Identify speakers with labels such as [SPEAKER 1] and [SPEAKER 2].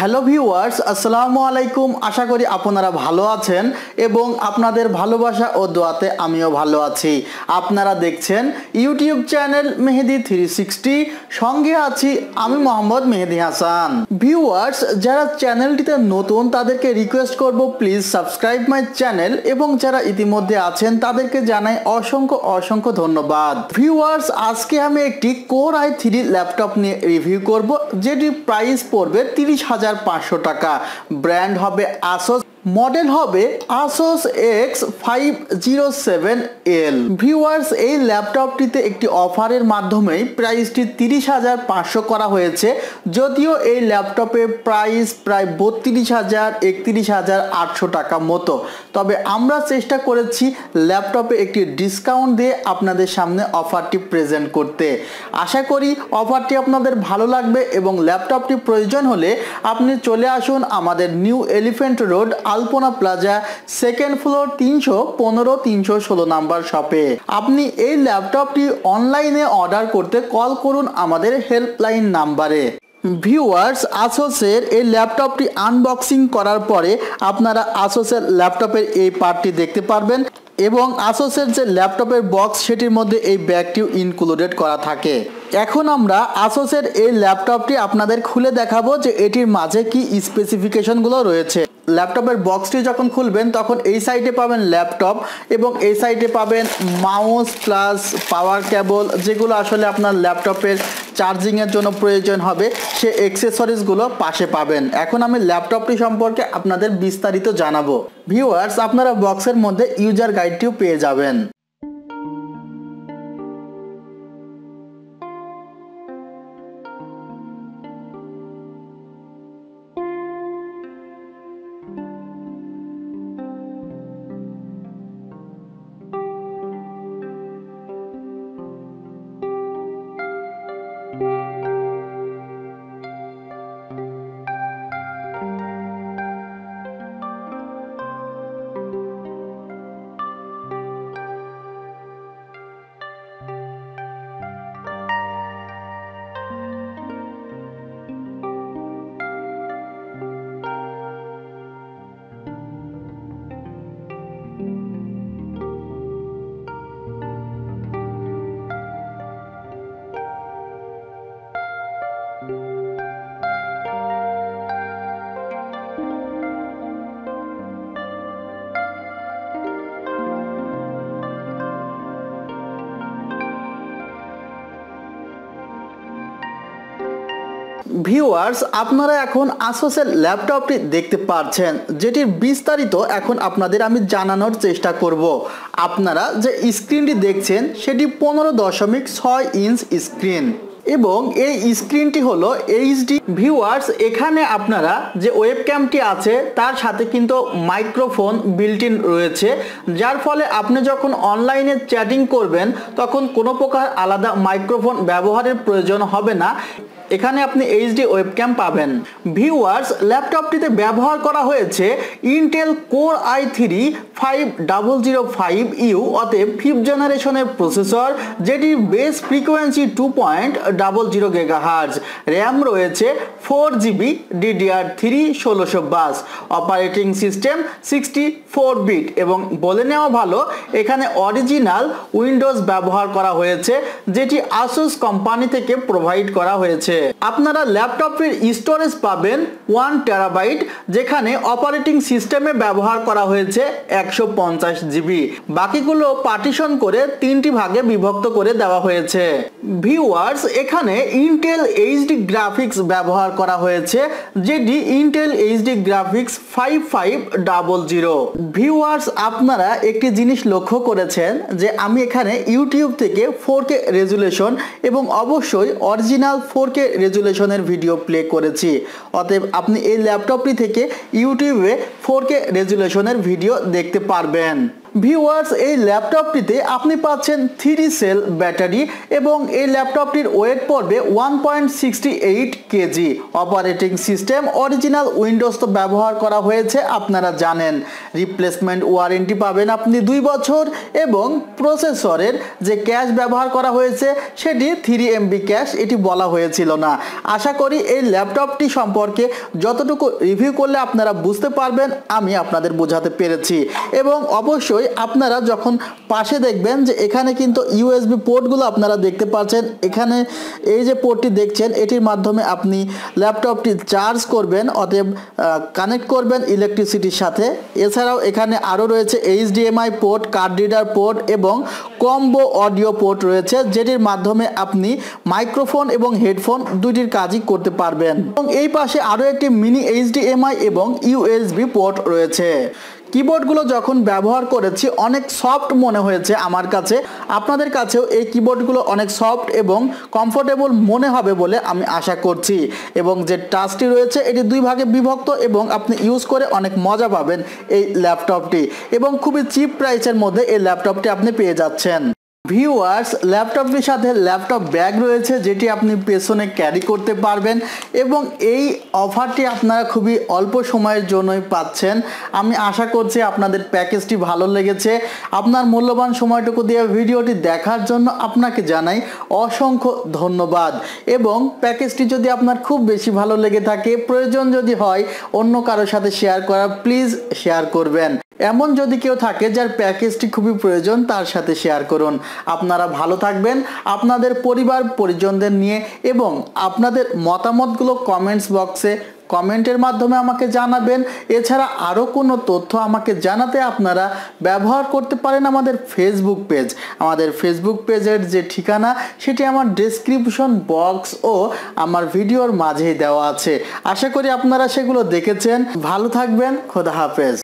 [SPEAKER 1] Hello viewers, আসসালামু আলাইকুম। আশা করি আপনারা ভালো আছেন এবং আপনাদের ভালোবাসা ও দোয়াতে আমিও ভালো আছি। আপনারা দেখছেন ইউটিউব চ্যানেল মেহেদি থ্রি সঙ্গে আছি আমি মোহাম্মদ মেহেদি হাসান। ভিউয়ার্স যারা চ্যানেলটিতে নতুন, তাদেরকে রিকোয়েস্ট করব প্লিজ সাবস্ক্রাইব মাই চ্যানেল এবং যারা ইতিমধ্যে আছেন, তাদেরকে জানাই অসংখ্য অসংখ্য ধন্যবাদ। ভিউয়ার্স আজকে আমি একটি কোর আই থ্রি ল্যাপটপ নিয়ে রিভিউ করব যেটি প্রাইস পড়বে তিরিশ হাজার পাঁচশো টাকা। ব্র্যান্ড হবে আসোস মডেল হবে Asus X five zero seven L viewers এই ল্যাপটপটিতে একটি অফারের মাধ্যমেই প্রাইসটি তিরিশ হাজার পাঁচশো করা হয়েছে, যদিও এই ল্যাপটপের প্রাইস প্রায় বত্রিশ হাজার, একত্রিশ হাজার আটশো টাকা মতো। তবে আমরা চেষ্টা করেছি ল্যাপটপে একটি ডিসকাউন্ট দিয়ে আপনাদের সামনে অফারটি প্রেজেন্ট করতে। আশা করি অফারটি আপনাদের ভালো লাগবে এবং ল্যাপটপটি প্রয়োজন হলে আপনি চলে আসুন আমাদের new elephant road Alpana plaza second floor তিনশো পনেরো, তিনশো ষোলো নাম্বার শপে আপনি এই ল্যাপটপটি অনলাইনে অর্ডার করতে কল করুন আমাদের হেল্পলাইন নাম্বারে ভিউয়ার্স আসোসের এই ল্যাপটপটি আনবক্সিং করার পরে আপনারা আসোসের ল্যাপটপের এই পার্টটি দেখতে পারবেন এবং আসোসের যে ল্যাপটপের বক্স সেটির মধ্যে এই ব্যাগটিও ইনক্লুডেড করা থাকে। এখন আমরা আসোসের এই ল্যাপটপটি আপনাদের খুলে দেখাবো যে এটির মাঝে কি স্পেসিফিকেশনগুলো রয়েছে। ল্যাপটপের বক্সটি যখন খুলবেন, তখন এই সাইডে পাবেন ল্যাপটপ এবং এই সাইডে পাবেন মাউস প্লাস পাওয়ার কেবল যেগুলো আসলে আপনার ল্যাপটপের চার্জিংয়ের জন্য প্রয়োজন হবে। সে এক্সেসরিজগুলো পাশে পাবেন। এখন আমি ল্যাপটপটি সম্পর্কে আপনাদের বিস্তারিত জানাব। ভিউয়ার্স আপনারা বক্সের মধ্যে ইউজার গাইডটিও পেয়ে যাবেন। ভিউয়ার্স, আপনারা এখন আসোসের ল্যাপটপটি দেখতে পাচ্ছেন যেটির বিস্তারিত এখন আপনাদের আমি জানানোর চেষ্টা করব। আপনারা যে স্ক্রিনটি দেখছেন, সেটি পনেরো দশমিক ছয় ইঞ্চ স্ক্রিন এবং এই স্ক্রিনটি হলো এইচডি ভিউয়ার্স, এখানে আপনারা যে ওয়েব ক্যামটি আছে, তার সাথে কিন্তু মাইক্রোফোন বিল্ট ইন রয়েছে, যার ফলে আপনি যখন অনলাইনে চ্যাটিং করবেন, তখন কোনো প্রকার আলাদা মাইক্রোফোন ব্যবহারের প্রয়োজন হবে না। এখানে আপনি এইচডি ওয়েবক্যাম পাবেন। ভিউয়ার্স ল্যাপটপটিতে ব্যবহার করা হয়েছে Intel core i three five double zero five U অতএব ফিফথ জেনারেশনের প্রসেসর যেটির base frequency two point double zero giga hertz RAM রয়েছে ফোর জিবি ডিডিআর থ্রি ষোলোশো bus. Operating system sixty four bit এবং বলে নেওয়া ভালো, এখানে অরিজিনাল উইন্ডোজ ব্যবহার করা হয়েছে, যেটি আসুস কোম্পানি থেকে প্রোভাইড করা হয়েছে। আপনারা ল্যাপটপের স্টোরেজ পাবেন ওয়ান টেরাবাইট যেখানে অপারেটিং সিস্টেমে ব্যবহার করা হয়েছে একশো পঞ্চাশ জিবি বাকিগুলো পার্টিশন করে তিনটি ভাগে বিভক্ত করে দেওয়া হয়েছে। ভিউয়ার্স এখানে ইন্টেল এইচডি গ্রাফিক্স ব্যবহার করা হয়েছে, যেটি Intel HD graphics five five double zero viewers আপনারা একটি জিনিস লক্ষ্য করেছেন যে আমি এখানে ইউটিউব থেকে ফোর কে রেজুলেশন এবং অবশ্যই অরিজিনাল ফোর কে রেজুলেশনের ভিডিও প্লে করেছি। অতএব আপনি এই ল্যাপটপটি থেকে ইউটিউবে ফোর কে রেজুলেশনের ভিডিও দেখতে পারবেন। ভিউয়ার্স, এই ল্যাপটপটিতে আপনি পাচ্ছেন থ্রি সেল ব্যাটারি এবং এই ল্যাপটপটির ওয়েট পড়বে one point sixty eight KG. Operating system original Windows তো ব্যবহার করা হয়েছে, আপনারা জানেন। রিপ্লেসমেন্ট ওয়ারেন্টি পাবেন আপনি দুই বছর এবং প্রসেসরের যে ক্যাশ ব্যবহার করা হয়েছে, সেটি থ্রি এমবি ক্যাশ, এটি বলা হয়েছিল না। আশা করি এই ল্যাপটপটি সম্পর্কে যতটুকু রিভিউ করলে আপনারা বুঝতে পারবেন, আমি আপনাদের বোঝাতে পেরেছি। এবং অবশ্যই আপনারা যখন পাশে দেখবেন যে এখানে কিন্তু ইউএসবি পোর্টগুলো আপনারা দেখতে পাচ্ছেন, এখানে এই যে পোর্টটি দেখছেন, এটির মাধ্যমে আপনি ল্যাপটপটি চার্জ করবেন, অতএব কানেক্ট করবেন ইলেকট্রিসিটির সাথে। এছাড়াও এখানে আরও রয়েছে HDMI port, card reader port এবং কম্বো অডিও পোর্ট রয়েছে, যেটির মাধ্যমে আপনি মাইক্রোফোন এবং হেডফোন দুটির কাজই করতে পারবেন। এবং এই পাশে আরও একটি মিনি এইচডিএমআই এবং ইউএসবি পোর্ট রয়েছে। কিবোর্ডগুলো যখন ব্যবহার করেছি, অনেক সফট মনে হয়েছে আমার কাছে। আপনাদের কাছেও এই কিবোর্ডগুলো অনেক সফট এবং কমফোর্টেবল মনে হবে বলে আমি আশা করছি। এবং যে টাচটি রয়েছে, এটি দুই ভাগে বিভক্ত এবং আপনি ইউজ করে অনেক মজা পাবেন এই ল্যাপটপটি এবং খুবই চিপ প্রাইসের মধ্যে এই ল্যাপটপটি আপনি পেয়ে যাচ্ছেন। ভিউয়ার্স ল্যাপটপটির সাথে ল্যাপটপ ব্যাগ রয়েছে, যেটি আপনি পেছনে ক্যারি করতে পারবেন এবং এই অফারটি আপনারা খুবই অল্প সময়ের জন্যই পাচ্ছেন। আমি আশা করছি আপনাদের প্যাকেজটি ভালো লেগেছে। আপনার মূল্যবান সময়টুকু দিয়ে ভিডিওটি দেখার জন্য আপনাকে জানাই অসংখ্য ধন্যবাদ। এবং প্যাকেজটি যদি আপনার খুব বেশি ভালো লেগে থাকে, প্রয়োজন যদি হয় অন্য কারোর সাথে শেয়ার করা প্লিজ শেয়ার করবেন। এমন যদি কেউ থাকে যার প্যাকেজটি খুবই প্রয়োজন, তার সাথে শেয়ার করুন। আপনারা ভালো থাকবেন। আপনাদের পরিবার, পরিজনদের নিয়ে এবং আপনাদের মতামতগুলো কমেন্টস বক্সে কমেন্টের মাধ্যমে আমাকে জানাবেন। এছাড়া আরও কোনো তথ্য আমাকে জানাতে আপনারা ব্যবহার করতে পারেন আমাদের ফেসবুক পেজ আমাদের ফেসবুক পেজের যে ঠিকানা, সেটি আমার ডেসক্রিপশন বক্স ও আমার ভিডিওর মাঝেই দেওয়া আছে। আশা করি আপনারা সেগুলো দেখেছেন। ভালো থাকবেন। খোদা হাফেজ।